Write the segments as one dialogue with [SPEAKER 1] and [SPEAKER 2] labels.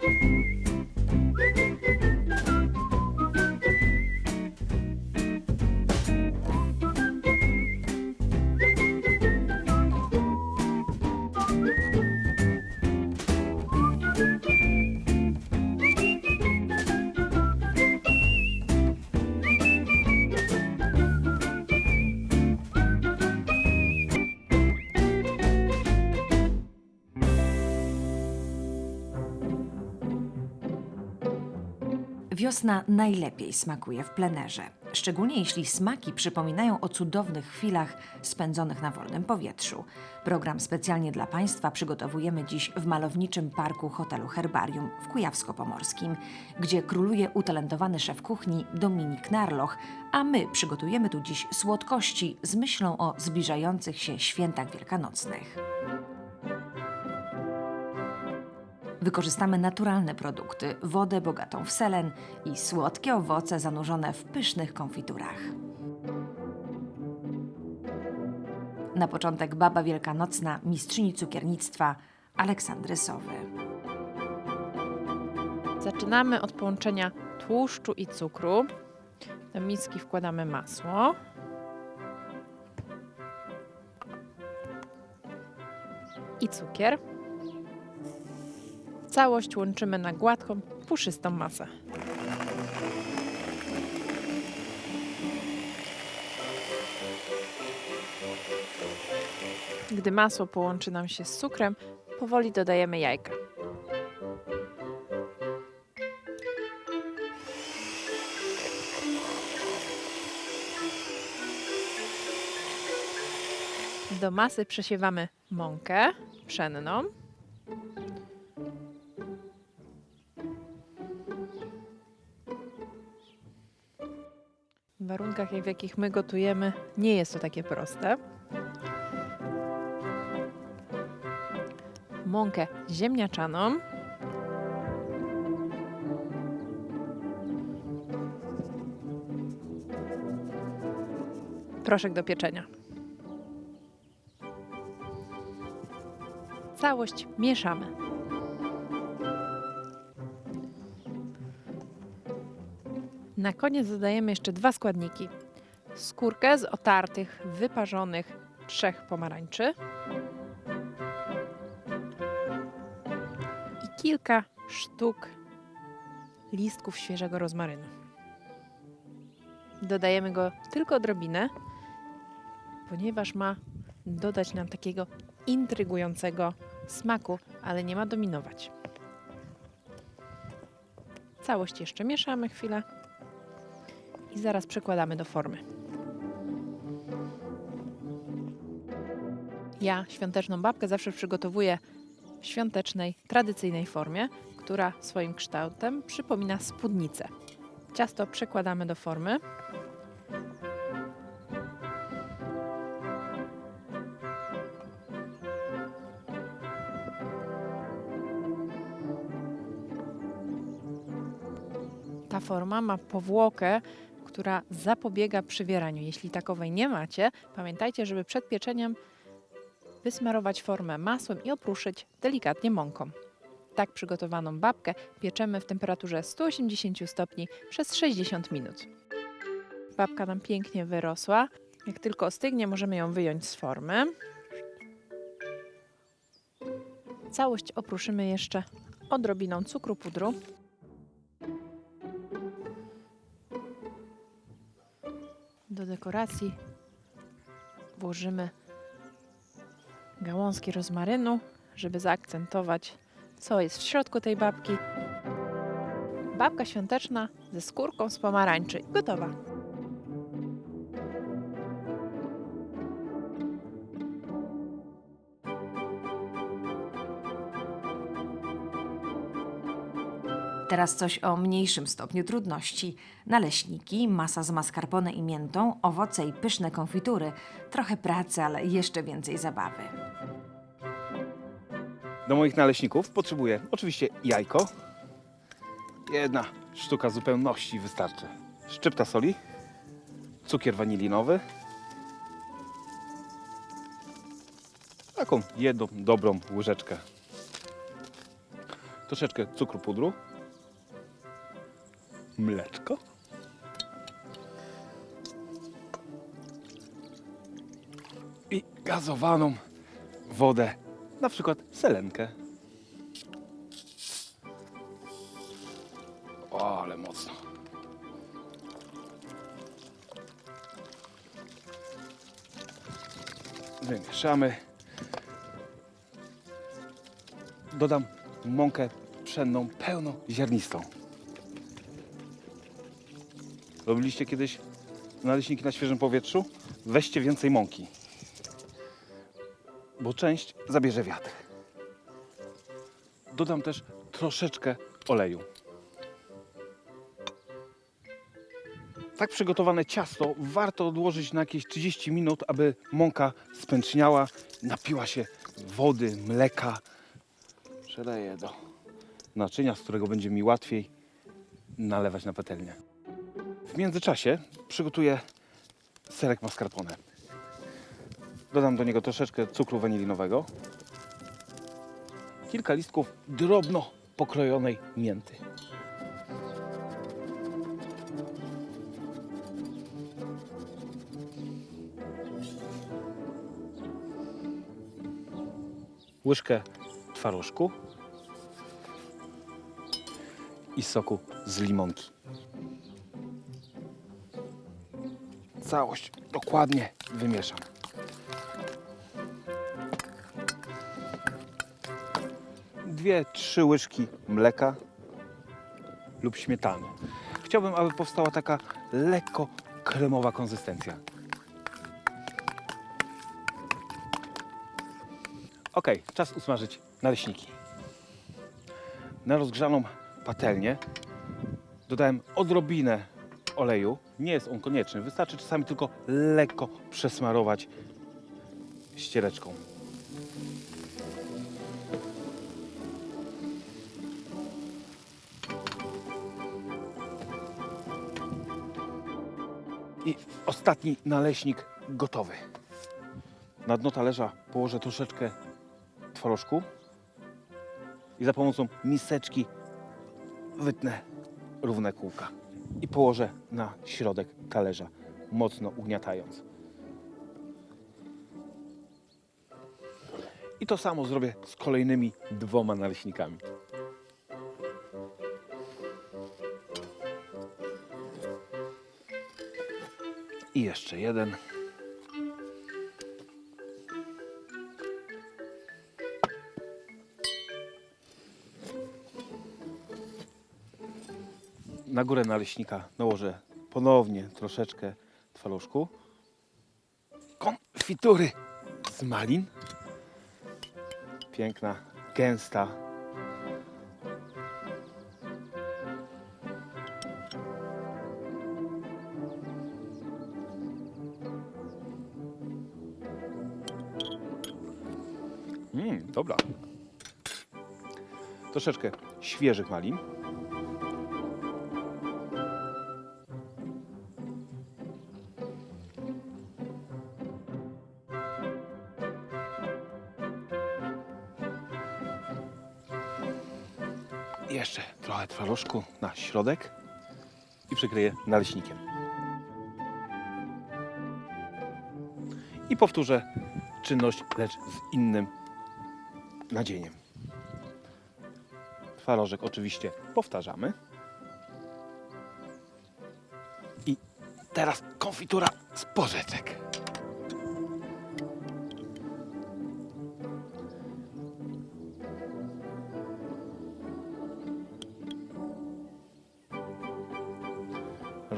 [SPEAKER 1] thank you Wiosna najlepiej smakuje w plenerze, szczególnie jeśli smaki przypominają o cudownych chwilach spędzonych na wolnym powietrzu. Program specjalnie dla Państwa przygotowujemy dziś w malowniczym parku hotelu Herbarium w Kujawsko-Pomorskim, gdzie króluje utalentowany szef kuchni Dominik Narloch, a my przygotujemy tu dziś słodkości z myślą o zbliżających się świętach wielkanocnych. Wykorzystamy naturalne produkty, wodę bogatą w selen i słodkie owoce zanurzone w pysznych konfiturach. Na początek baba wielkanocna mistrzyni cukiernictwa Aleksandry Sowy.
[SPEAKER 2] Zaczynamy od połączenia tłuszczu i cukru. Do miski wkładamy masło. I cukier. Całość łączymy na gładką, puszystą masę. Gdy masło połączy nam się z cukrem, powoli dodajemy jajka. Do masy przesiewamy mąkę pszenną. Warunkach, w jakich my gotujemy, nie jest to takie proste. Mąkę ziemniaczaną. Proszek do pieczenia. Całość mieszamy. Na koniec dodajemy jeszcze dwa składniki. Skórkę z otartych, wyparzonych trzech pomarańczy i kilka sztuk listków świeżego rozmarynu. Dodajemy go tylko odrobinę, ponieważ ma dodać nam takiego intrygującego smaku, ale nie ma dominować. Całość jeszcze mieszamy chwilę i zaraz przekładamy do formy. Ja świąteczną babkę zawsze przygotowuję w świątecznej, tradycyjnej formie, która swoim kształtem przypomina spódnicę. Ciasto przekładamy do formy. Ta forma ma powłokę, która zapobiega przywieraniu. Jeśli takowej nie macie, pamiętajcie, żeby przed pieczeniem wysmarować formę masłem i opruszyć delikatnie mąką. Tak przygotowaną babkę pieczemy w temperaturze 180 stopni przez 60 minut. Babka nam pięknie wyrosła. Jak tylko ostygnie, możemy ją wyjąć z formy. Całość opruszymy jeszcze odrobiną cukru pudru. Dekoracji włożymy gałązki rozmarynu, żeby zaakcentować, co jest w środku tej babki. Babka świąteczna ze skórką z pomarańczy. Gotowa.
[SPEAKER 1] Teraz coś o mniejszym stopniu trudności. Naleśniki, masa z mascarpone i miętą, owoce i pyszne konfitury. Trochę pracy, ale jeszcze więcej zabawy.
[SPEAKER 3] Do moich naleśników potrzebuję oczywiście jajko. Jedna sztuka zupełności wystarczy. Szczypta soli, cukier wanilinowy. Taką jedną dobrą łyżeczkę troszeczkę cukru pudru, mleczko. I gazowaną wodę, na przykład selenkę. O, ale mocno. Wymieszamy. Dodam mąkę pszenną pełnoziarnistą. Robiliście kiedyś naleśniki na świeżym powietrzu? Weźcie więcej mąki, bo część zabierze wiatr. Dodam też troszeczkę oleju. Tak przygotowane ciasto warto odłożyć na jakieś 30 minut, aby mąka spęczniała, napiła się wody, mleka. Przeleję do naczynia, z którego będzie mi łatwiej nalewać na patelnię. W międzyczasie przygotuję serek mascarpone. Dodam do niego troszeczkę cukru wanilinowego, kilka listków drobno pokrojonej mięty. łyżkę twarożku i soku z limonki. Całość dokładnie wymieszam. Dwie, trzy łyżki mleka lub śmietany. Chciałbym, aby powstała taka lekko kremowa konsystencja. Ok, czas usmażyć naleśniki. Na rozgrzaną patelnię dodałem odrobinę oleju. Nie jest on konieczny, wystarczy czasami tylko lekko przesmarować ściereczką. I ostatni naleśnik gotowy. Na dno talerza położę troszeczkę twarożku i za pomocą miseczki wytnę równe kółka i położę na środek talerza, mocno ugniatając. I to samo zrobię z kolejnymi dwoma naleśnikami. I jeszcze jeden. Na górę naleśnika nałożę ponownie troszeczkę twarożku. Konfitury z malin. Piękna, gęsta. Mmm, dobra. Troszeczkę świeżych malin. Jeszcze trochę twarożku na środek i przykryję naleśnikiem. I powtórzę czynność, lecz z innym nadzieniem. Twarożek oczywiście powtarzamy. I teraz konfitura z porzeczek.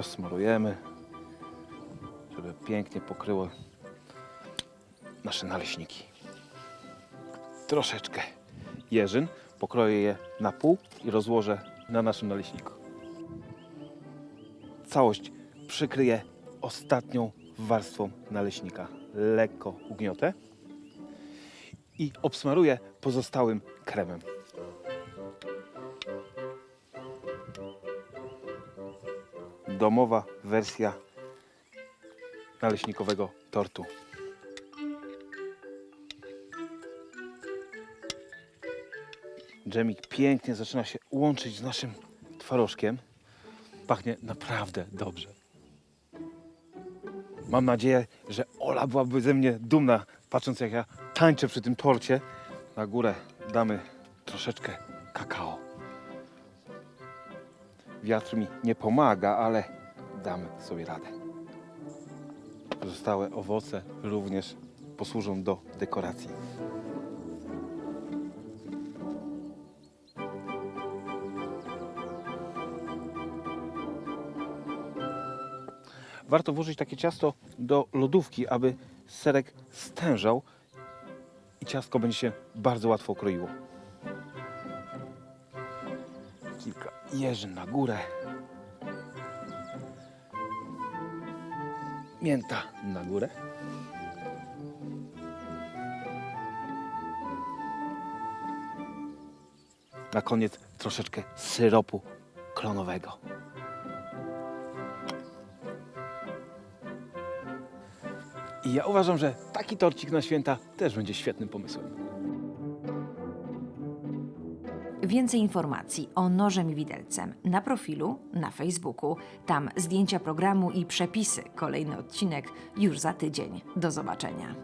[SPEAKER 3] Rozsmarujemy, żeby pięknie pokryło nasze naleśniki. Troszeczkę jeżyn, pokroję je na pół i rozłożę na naszym naleśniku. Całość przykryję ostatnią warstwą naleśnika. Lekko ugniotę i obsmaruję pozostałym kremem. Domowa wersja naleśnikowego tortu. Dżemik pięknie zaczyna się łączyć z naszym twarożkiem. Pachnie naprawdę dobrze. Mam nadzieję, że Ola byłaby ze mnie dumna, patrząc jak ja tańczę przy tym torcie. Na górę damy troszeczkę kakao. Wiatr mi nie pomaga, ale damy sobie radę. Pozostałe owoce również posłużą do dekoracji. Warto włożyć takie ciasto do lodówki, aby serek stężał i ciastko będzie się bardzo łatwo kroiło. Jeżyn na górę. Mięta na górę. Na koniec troszeczkę syropu klonowego. I ja uważam, że taki torcik na święta też będzie świetnym pomysłem.
[SPEAKER 1] Więcej informacji o nożem i widelcem na profilu na Facebooku. Tam zdjęcia programu i przepisy. Kolejny odcinek już za tydzień. Do zobaczenia.